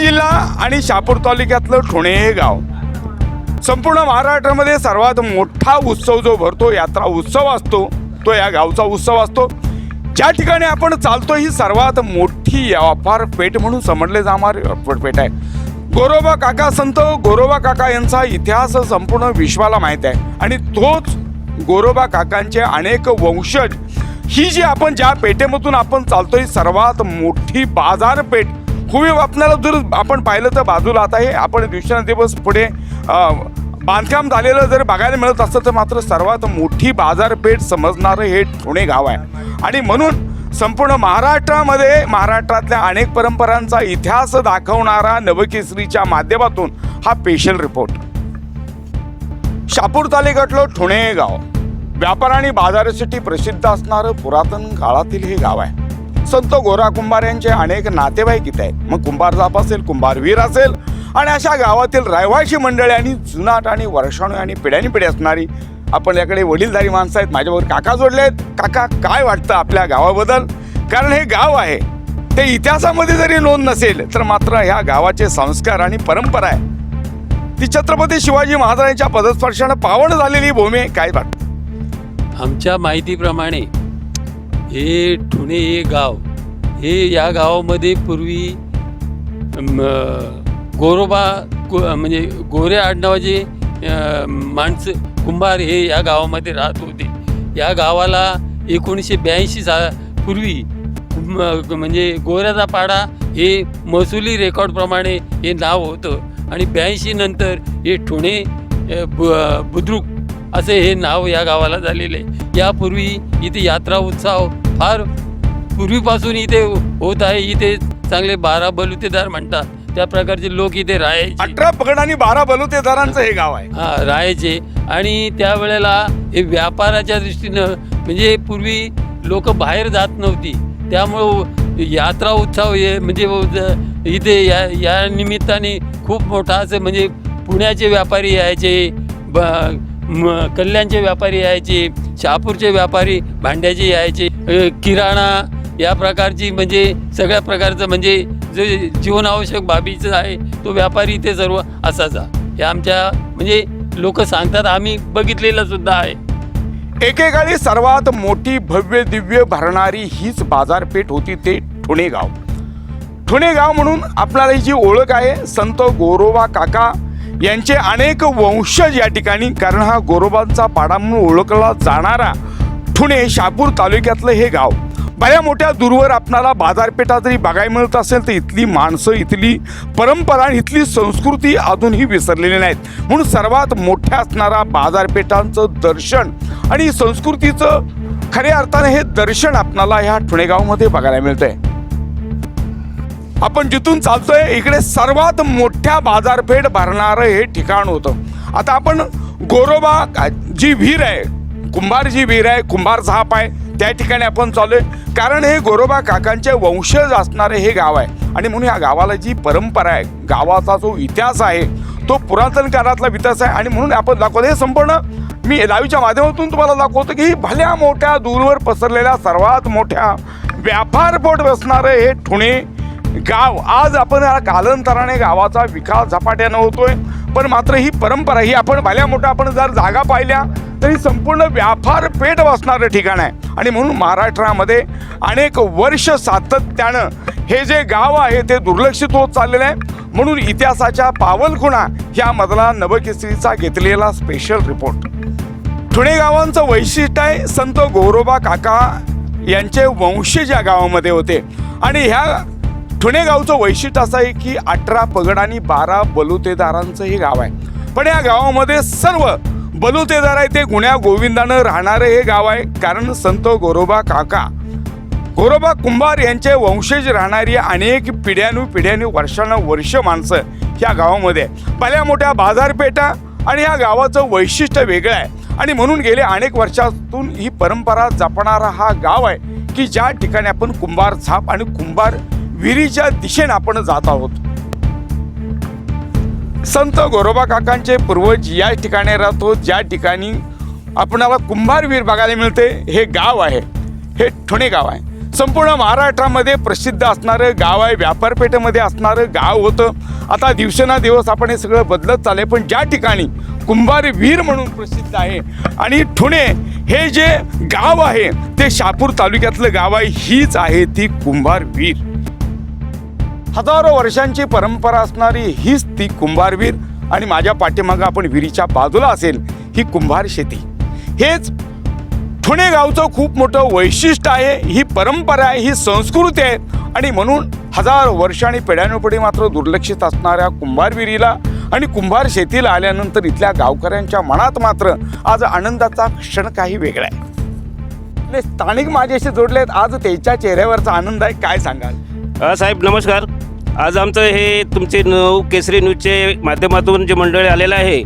जिल्हा आणि शापूर तालुक्यातलं ठोणे हे गाव. संपूर्ण महाराष्ट्रामध्ये सर्वात मोठा उत्सव जो भरतो यात्रा उत्सव असतो तो या गावचा उत्सव असतो. ज्या ठिकाणी आपण चालतो ही सर्वात मोठी व्यापार पेठ म्हणून समजले जाणारी पेठ आहे. गोरोबा काका संत गोरोबा काका यांचा इतिहास संपूर्ण विश्वाला माहीत आहे. आणि तोच गोरोबा काकांचे अनेक वंशज ही जी आपण ज्या पेठेमधून आपण चालतो ही सर्वात मोठी बाजारपेठ खूप वापनाला जर आपण पाहिलं तर बाजूला आता हे आपण दिवसांदिवस पुढे बांधकाम झालेलं जर बघायला मिळत असतं तर मात्र सर्वात मोठी बाजारपेठ समजणारं हे पुणे गाव आहे. आणि म्हणून संपूर्ण महाराष्ट्रामध्ये महाराष्ट्रातल्या अनेक परंपरांचा इतिहास दाखवणारा नवकेसरीच्या माध्यमातून हा स्पेशल रिपोर्ट शापूर तालुक्यातलं ठुणे गाव व्यापार आणि बाजारासाठी प्रसिद्ध असणारं पुरातन काळातील हे गाव आहे. संत गोरा कुंभार यांचे अनेक नातेवाईक इथे आहेत. मग कुंभार जाप असेल कुंभारवीर असेल आणि अशा गावातील रहिवाशी मंडळी आणि जुनाट आणि वर्षाणू आणि पिढ्यानी पिढी असणारी आपण याकडे वडीलधारी माणसं आहेत. माझ्याबरोबर काका जोडले आहेत. काका काय वाटतं आपल्या गावाबद्दल? कारण हे गाव आहे. ते इतिहासामध्ये जरी नोंद नसेल तर मात्र ह्या गावाचे संस्कार आणि परंपरा आहे. ती छत्रपती शिवाजी महाराजांच्या पदस्पर्शानं पावन झालेली भूमी काय वाटतं? आमच्या माहितीप्रमाणे हे ठुणे हे गाव हे या गावामध्ये पूर्वी गोरोबा गो म्हणजे गोरे आडनावाचे माणसं कुंभार हे या गावामध्ये राहत होते. या गावाला एकोणीसशे ब्याऐंशी सा पूर्वी म्हणजे गोऱ्याचा पाडा हे महसुली रेकॉर्डप्रमाणे हे नाव होतं आणि ब्याऐंशी नंतर हे ठुणे बु- बुद्रुक असे हे नाव या गावाला झालेले. आहे यापूर्वी इथे यात्रा उत्सव फार पूर्वीपासून इथे होत आहे. इथे चांगले बारा बलुतेदार म्हणतात. त्या प्रकारचे लोक इथे राहायचे. अठरा पगड आणि बारा बलुतेदारांचं हे गाव आहे. हा राहायचे. आणि त्यावेळेला हे व्यापाराच्या दृष्टीनं म्हणजे पूर्वी लोक बाहेर जात नव्हती. त्यामुळं यात्रा उत्सव हे म्हणजे इथे या या निमित्ताने खूप मोठा असं म्हणजे पुण्याचे व्यापारी यायचे ब कल्याणचे व्यापारी यायचे शहापूरचे व्यापारी भांड्याचे यायचे किराणा या प्रकारची म्हणजे सगळ्या प्रकारचं म्हणजे जे जीवनावश्यक बाबीचं आहे तो व्यापारी इथे सर्व असायचा. हे आमच्या म्हणजे लोक सांगतात आम्ही बघितलेलं सुद्धा आहे. एकेकाळी सर्वात मोठी भव्य दिव्य भरणारी हीच बाजारपेठ होती ते ठुणेगाव. ठुणेगाव म्हणून आपल्याला ही जी ओळख आहे संत गोरोबा काका यांचे अनेक वंशज या ठिकाणी कारण हा गोरोबांचा पाडा म्हणून ओळखला जाणारा ठुणे शापूर तालुक्यातलं हे गाव. बऱ्या मोठ्या दूरवर आपणाला बाजारपेठा जरी बघायला मिळत असेल तर इथली माणसं इथली परंपरा आणि इथली संस्कृती अजूनही विसरलेली नाहीत. म्हणून सर्वात मोठ्या असणारा बाजारपेठांचं दर्शन आणि संस्कृतीचं खऱ्या अर्थाने हे दर्शन आपणाला ह्या ठुणेगावमध्ये बघायला मिळतं आहे आपण जिथून चालतोय इकडे सर्वात मोठ्या बाजारपेठ भरणारं हे ठिकाण होतं. आता आपण गोरोबा का- जी विहीर आहे कुंभार जी विहीर आहे कुंभार झाप आहे त्या ठिकाणी आपण चालू आहे कारण हे गोरोबा काकांचे वंशज असणारे हे गाव आहे. आणि म्हणून या गावाला जी परंपरा आहे गावाचा जो इतिहास आहे तो पुरातन काळातला इतिहास आहे. आणि म्हणून आपण दाखवतो हे संपूर्ण मी लाईव्हच्या माध्यमातून तुम्हाला दाखवतो की ही भल्या मोठ्या दूरवर पसरलेल्या सर्वात मोठ्या व्यापारपोट बसणारं हे ठुणे गाव आज आपण कालांतराने गावाचा विकास झपाट्यानं होतोय. पण मात्र ही परंपरा ही आपण भल्या मोठ्या आपण जर जागा पाहिल्या तरी संपूर्ण व्यापार पेठ बसणारं ठिकाण आहे. आणि म्हणून महाराष्ट्रामध्ये अनेक वर्ष सातत्यानं हे जे गाव आहे ते दुर्लक्षित होत चाललेलं आहे. म्हणून इतिहासाच्या पावलखुणा या मधला नवकेसरीचा घेतलेला स्पेशल रिपोर्ट ठुणे गावांचं वैशिष्ट्य आहे संत गौरोबा काका यांचे वंशज या गावामध्ये होते. आणि ह्या ठुणे गावचं वैशिष्ट्य असं आहे की अठरा पगड आणि बारा बलुतेदारांचं हे गाव आहे. पण या गावामध्ये सर्व बलुतेदार आहे ते गुण्या गोविंदानं राहणारं हे गाव आहे. कारण संत गोरोबा काका गोरोबा कुंभार यांचे वंशज राहणारी अनेक पिढ्यानुपिढ्यानु वर्षानुवर्ष माणसं ह्या गावामध्ये भल्या मोठ्या बाजारपेठा आणि ह्या गावाचं वैशिष्ट्य वेगळं आहे. आणि म्हणून गेले अनेक वर्षातून ही परंपरा जपणारा हा गाव आहे की ज्या ठिकाणी आपण कुंभार झाप आणि कुंभार विहिरीच्या दिशेने आपण जात आहोत. संत गोरोबा काकांचे पूर्वज या ठिकाणी राहतो. ज्या ठिकाणी आपणाला कुंभारवीर बघायला मिळते हे गाव आहे. हे ठुणे गाव आहे. संपूर्ण महाराष्ट्रामध्ये प्रसिद्ध असणारं गाव आहे. व्यापारपेठेमध्ये असणारं गाव होतं. आता दिवसेनादिवस आपण हे सगळं बदलत चाललंय पण ज्या ठिकाणी कुंभार वीर म्हणून प्रसिद्ध आहे आणि ठुणे हे जे गाव आहे ते शापूर तालुक्यातलं गाव आहे हीच आहे ती कुंभार वीर हजारो वर्षांची परंपरा असणारी हीच ती कुंभारवीर आणि माझ्या पाठीमागं आपण विहिरीच्या बाजूला असेल ही कुंभार शेती. हेच ठुणे गावचं खूप मोठं वैशिष्ट्य आहे ही परंपरा आहे ही संस्कृती आहे आणि म्हणून हजार वर्ष आणि पिढ्यानुपिढी मात्र दुर्लक्षित असणाऱ्या कुंभारविरीला आणि कुंभार शेतीला आल्यानंतर इथल्या गावकऱ्यांच्या मनात मात्र आज आनंदाचा क्षण काही वेगळा आहे. स्थानिक माझ्याशी जोडले आहेत आज त्याच्या चेहऱ्यावरचा आनंद आहे काय सांगाल? साहेब नमस्कार. आज आमचं हे तुमचे नऊ केसरी न्यूजचे माध्यमातून जे मंडळी आलेलं आहे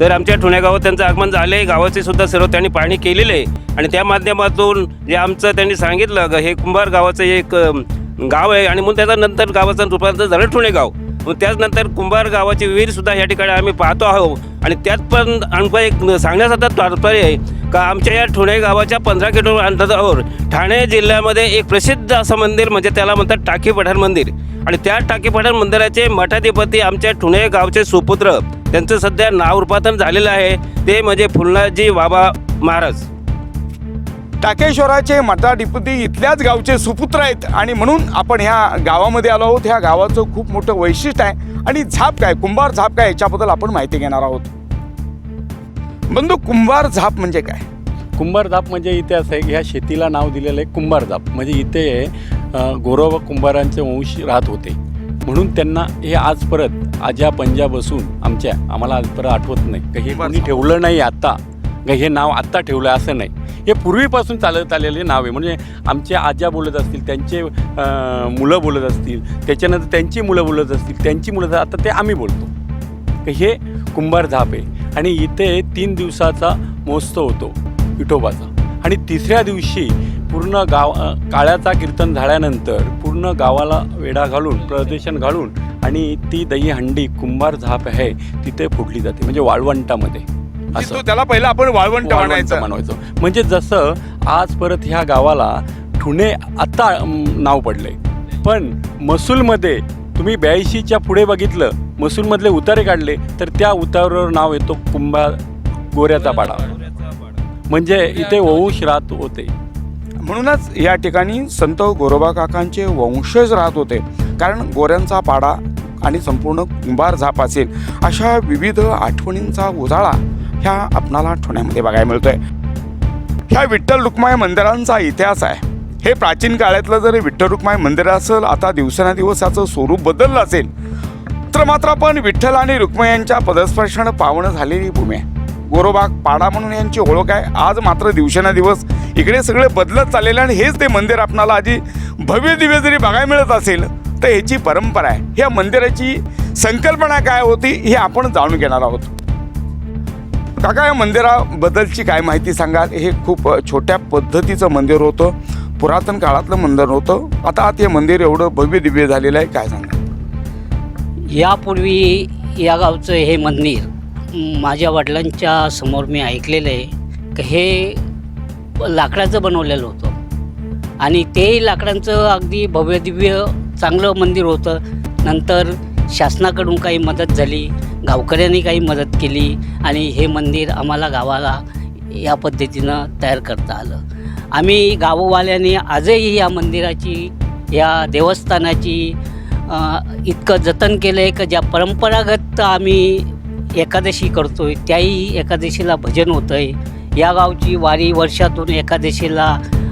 तर आमच्या ठुण्या गावात त्यांचं आगमन झालं आहे गावाचे सुद्धा सर्व त्यांनी पाहणी केलेली आहे. आणि त्या माध्यमातून जे आमचं त्यांनी सांगितलं हे कुंभार गावाचं एक गाव आहे. आणि म्हणून त्याचा नंतर गावाचं रूपांतर झालं ठुणे गाव त्याचनंतर कुंभार गावाची विहीरसुद्धा या ठिकाणी आम्ही पाहतो आहोत. आणि त्यात पण आमचं एक सांगण्यासाठी तात्पर्य आहे का आमच्या या ठुणे गावाच्या पंधरा किलोमीटर अंतरावर ठाणे जिल्ह्यामध्ये एक प्रसिद्ध असं मंदिर म्हणजे त्याला म्हणतात टाकी पठार मंदिर. आणि त्या टाकी पठार मंदिराचे मठाधिपती आमच्या ठुणे गावचे सुपुत्र त्यांचं सध्या नाव रूपांतरण झालेलं आहे. ते म्हणजे फुलनाजी बाबा महाराज. टाकेश्वराचे मठाधिपती इथल्याच गावचे सुपुत्र आहेत. आणि म्हणून आपण ह्या गावामध्ये आलो आहोत. ह्या गावाचं खूप मोठं वैशिष्ट्य आहे. आणि झाप काय? कुंभार झाप काय? याच्याबद्दल आपण माहिती घेणार आहोत. बंधू कुंभार झाप म्हणजे काय? कुंभारधाप म्हणजे इथे असं आहे की ह्या शेतीला नाव दिलेलं आहे कुंभारधाप म्हणजे इथे गौरव कुंभारांचे वंश राहत होते. म्हणून त्यांना हे आज परत आज्या पंजाब असून आमच्या आम्हाला आज परत आठवत नाही. का हे कोणी ठेवलं नाही आत्ता का हे नाव आत्ता ठेवलं असं नाही. हे पूर्वीपासून चालत आलेले नाव आहे. म्हणजे आमचे आज्या बोलत असतील त्यांचे मुलं बोलत असतील त्याच्यानंतर त्यांची मुलं बोलत असतील त्यांची मुलं आता ते आम्ही बोलतो. हे कुंभार झाप आहे. आणि इथे तीन दिवसाचा महोत्सव होतो विठोबाचा. आणि तिसऱ्या दिवशी पूर्ण गाव काळ्याचा कीर्तन झाल्यानंतर पूर्ण गावाला वेढा घालून प्रदर्शन घालून आणि ती दही हंडी कुंभार झाप आहे तिथे फोडली जाते. म्हणजे वाळवंटामध्ये. की तो त्याला पहिला आपण वाळवंट वाळवंट म्हणायचं बनवायचं. म्हणजे जसं आज परत ह्या गावाला ठुणे आत्ता अम, नाव पडलंय. पण महसूलमध्ये तुम्ही ब्याऐंशीच्या पुढे बघितलं महसूलमधले उतारे काढले तर त्या उतारावर नाव येतो कुंभा गोऱ्याचा पाडा. म्हणजे इथे वंश राहत होते. म्हणूनच या ठिकाणी संत गोरोबा काकांचे वंशज राहत होते. कारण गोऱ्यांचा पाडा आणि संपूर्ण कुंभार झाप असेल अशा विविध आठवणींचा उजाळा ह्या आपणाला ठोण्यामध्ये बघायला मिळतोय. ह्या विठ्ठल रुक्माई मंदिरांचा इतिहास आहे. हे प्राचीन काळातलं जर विठ्ठल रुक्माई मंदिर असेल आता दिवसेंदिवस याचं स्वरूप बदललं असेल तर मात्र आपण विठ्ठल आणि रुक्माई यांच्या पदस्पर्शानं पावणं झालेली भूमी आहे. गोरोबाग पाडा म्हणून यांची ओळख आहे. आज मात्र दिवसेंदिवस इकडे सगळे बदलत चाललेले आणि हेच ते मंदिर आपणाला आधी भव्य दिव्य जरी बघायला मिळत असेल तर ह्याची परंपरा आहे. ह्या मंदिराची संकल्पना काय होती हे आपण जाणून घेणार आहोत. काका या मंदिराबद्दलची काय माहिती सांगाल? हे खूप छोट्या पद्धतीचं मंदिर होतं. पुरातन काळातलं मंदिर होतं. आता आत हे मंदिर एवढं भव्य दिव्य झालेलं आहे काय सांगा यापूर्वी या गावचं हे मंदिर माझ्या वडिलांच्या समोर मी ऐकलेलं आहे की हे लाकडाचं बनवलेलं होतं. आणि ते लाकडांचं अगदी भव्य दिव्य चांगलं मंदिर होतं. नंतर शासनाकडून काही मदत झाली. गावकऱ्यांनी काही मदत केली आणि हे मंदिर आम्हाला गावाला या पद्धतीनं तयार करता आलं. आम्ही गाववाल्यांनी आजही या मंदिराची या देवस्थानाची इतकं जतन केलं आहे की ज्या परंपरागत आम्ही एकादशी करतो आहे त्याही एकादशीला भजन होतं आहे या गावची वारी वर्षातून एकादशीला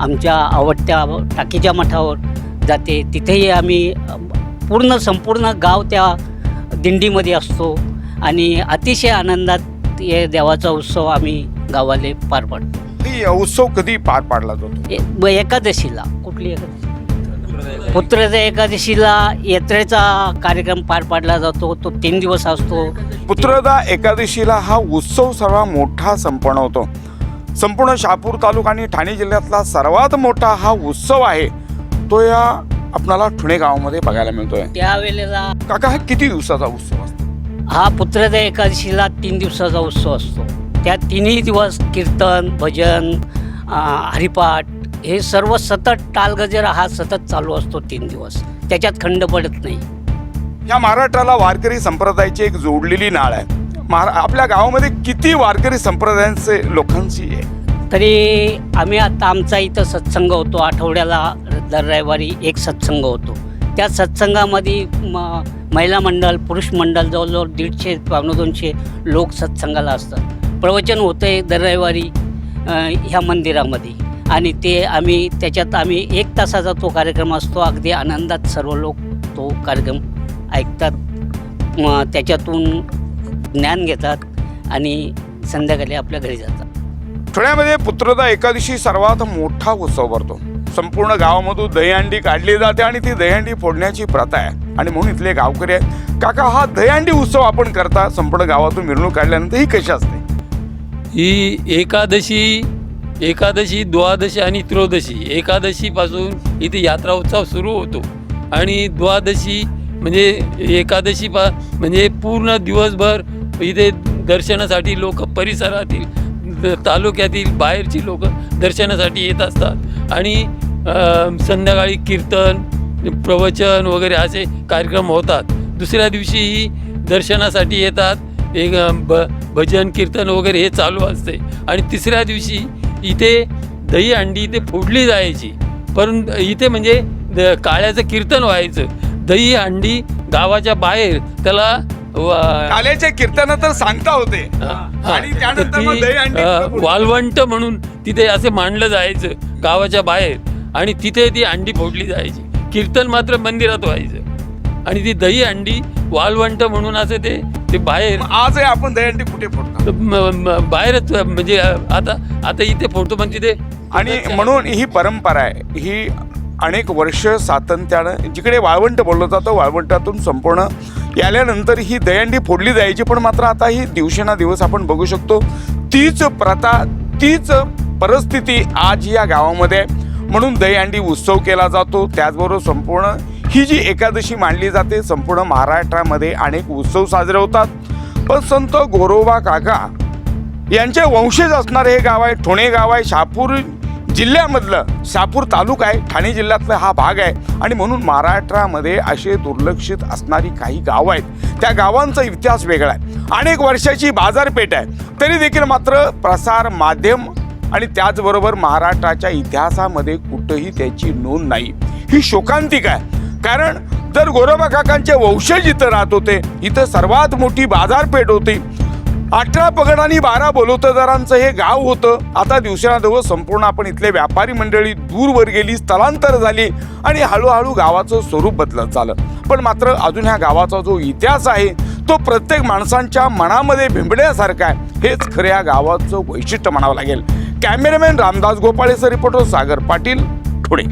आमच्या आवडत्या टाकीच्या मठावर जाते. तिथेही आम्ही पूर्ण संपूर्ण गाव त्या दिंडीमध्ये असतो. आणि अतिशय आनंदात हे देवाचा उत्सव आम्ही गावाले पार पाडतो. ही उत्सव कधी पार पाडला जातो? ए- ब- एकादशीला. कुठली एकादशी? पुत्रच्या एकादशीला यात्रेचा कार्यक्रम पार पाडला जातो. तो तीन दिवस असतो. पुत्रदा एकादशीला हा उत्सव सर्वात मोठा संपन्न होतो. संपूर्ण शहापूर तालुका आणि ठाणे जिल्ह्यातला सर्वात मोठा हा उत्सव आहे. तो या आपणाला ठुणे गावामध्ये बघायला मिळतोय. त्यावेळेला काका हा किती दिवसाचा उत्सव असतो? हा पुत्रच्या एकादशीला तीन दिवसाचा उत्सव असतो. त्या तिन्ही दिवस कीर्तन भजन हरिपाठ हे सर्व सतत टालगजरा हा सतत चालू असतो तीन दिवस. त्याच्यात खंड पडत नाही. या महाराष्ट्राला वारकरी संप्रदायाची एक जोडलेली नाळ आहे. महारा आपल्या गावामध्ये किती वारकरी संप्रदायांचे लोकांची आहे? तरी आम्ही आता आमचा इथं सत्संग होतो. आठवड्याला दर रविवारी एक सत्संग होतो. त्या सत्संगामध्ये म महिला मंडळ पुरुष मंडळ जवळजवळ दीडशे पावणे दोनशे लोक सत्संगाला असतात. प्रवचन होतं आहे दर रविवारी ह्या मंदिरामध्ये. आणि ते आम्ही त्याच्यात आम्ही एक तासाचा तो कार्यक्रम असतो अगदी आनंदात सर्व लोक तो कार्यक्रम ऐकतात. मग त्याच्यातून ज्ञान घेतात आणि संध्याकाळी आपल्या घरी जातात. पुण्यामध्ये पुत्रदा एकादशी सर्वात मोठा उत्सव भरतो. संपूर्ण गावामधून दहीहंडी काढली जाते आणि ती दहीहंडी फोडण्याची प्रथा आहे. आणि म्हणून इथले गावकरी आहेत. काका हा दहीहंडी उत्सव आपण करता संपूर्ण गावातून मिरवणूक काढल्यानंतर ही कशी असते? ही एकादशी एकादशी द्वादशी आणि त्रयोदशी. एकादशीपासून इथे यात्रा उत्सव सुरू होतो. आणि द्वादशी म्हणजे एकादशी पा म्हणजे पूर्ण दिवसभर इथे दर्शनासाठी लोक परिसरातील तालुक्यातील बाहेरची लोक दर्शनासाठी येत असतात. आणि संध्याकाळी कीर्तन प्रवचन वगैरे असे कार्यक्रम होतात. दुसऱ्या दिवशीही दर्शनासाठी येतात. एक भ ब भजन कीर्तन वगैरे हे चालू असते. आणि तिसऱ्या दिवशी इथे दही अंडी इथे फोडली जायची. परंतु इथे म्हणजे द काळ्याचं कीर्तन व्हायचं. दही अंडी गावाच्या बाहेर त्याला वा- काल्याचे कीर्तन तर सांगता होते. आणि तर त्यानंतर मग पुढे- वाळवंट म्हणून तिथे असे मांडलं जायचं गावाच्या बाहेर. आणि तिथे ती अंडी फोडली जायची. कीर्तन मात्र मंदिरात व्हायचं. आणि ती दही अंडी वाळवंट म्हणून असं ते ते बाहेर. मग आज आपण दहीहंडी कुठे फोडतो? म- म- बाहेरच म्हणजे आता आता इथे फोडतो पण तिथे. आणि म्हणून ही परंपरा आहे. ही अनेक वर्ष सातत्यानं जिकडे वाळवंट बोललं जातं वाळवंटातून संपूर्ण याल्यानंतर ही दहीहंडी फोडली जायची पण मात्र आता ही दिवसेंदिवस आपण बघू शकतो. तीच प्रथा तीच परिस्थिती आज या गावामध्ये आहे. म्हणून दहीहंडी उत्सव केला जातो. त्याचबरोबर संपूर्ण ही जी एकादशी मांडली जाते संपूर्ण महाराष्ट्रामध्ये अनेक उत्सव साजरे होतात. पण संत गोरोबा काका यांचे वंशज असणारे हे गाव आहे ठोणे गाव आहे शहापूर जिल्ह्यामधलं शापूर तालुका आहे ठाणे जिल्ह्यातला हा भाग आहे. आणि म्हणून महाराष्ट्रामध्ये असे दुर्लक्षित असणारी काही गावं आहेत. त्या गावांचा इतिहास वेगळा आहे. अनेक वर्षाची बाजारपेठ आहे. तरी देखील मात्र प्रसार माध्यम आणि त्याचबरोबर महाराष्ट्राच्या इतिहासामध्ये कुठंही त्याची नोंद नाही. ही शोकांतिक आहे. कारण जर गोरोबा काकांचे वंशज इथं राहत होते इथं सर्वात मोठी बाजारपेठ होती अठरा पगड आणि बारा बोलोतदारांचं हे गाव होतं. आता दिवसेंदिवस संपूर्ण आपण इथले व्यापारी मंडळी दूरवर गेली स्थलांतर झाली आणि हळूहळू गावाचं स्वरूप बदलत झालं पण मात्र अजून ह्या गावाचा जो इतिहास आहे तो प्रत्येक माणसांच्या मनामध्ये भिंबण्यासारखा आहे. हेच खरं या गावाचं वैशिष्ट्य म्हणावं लागेल. कॅमेरामॅन रामदास गोपाळेचा रिपोर्टर सागर पाटील पुणे.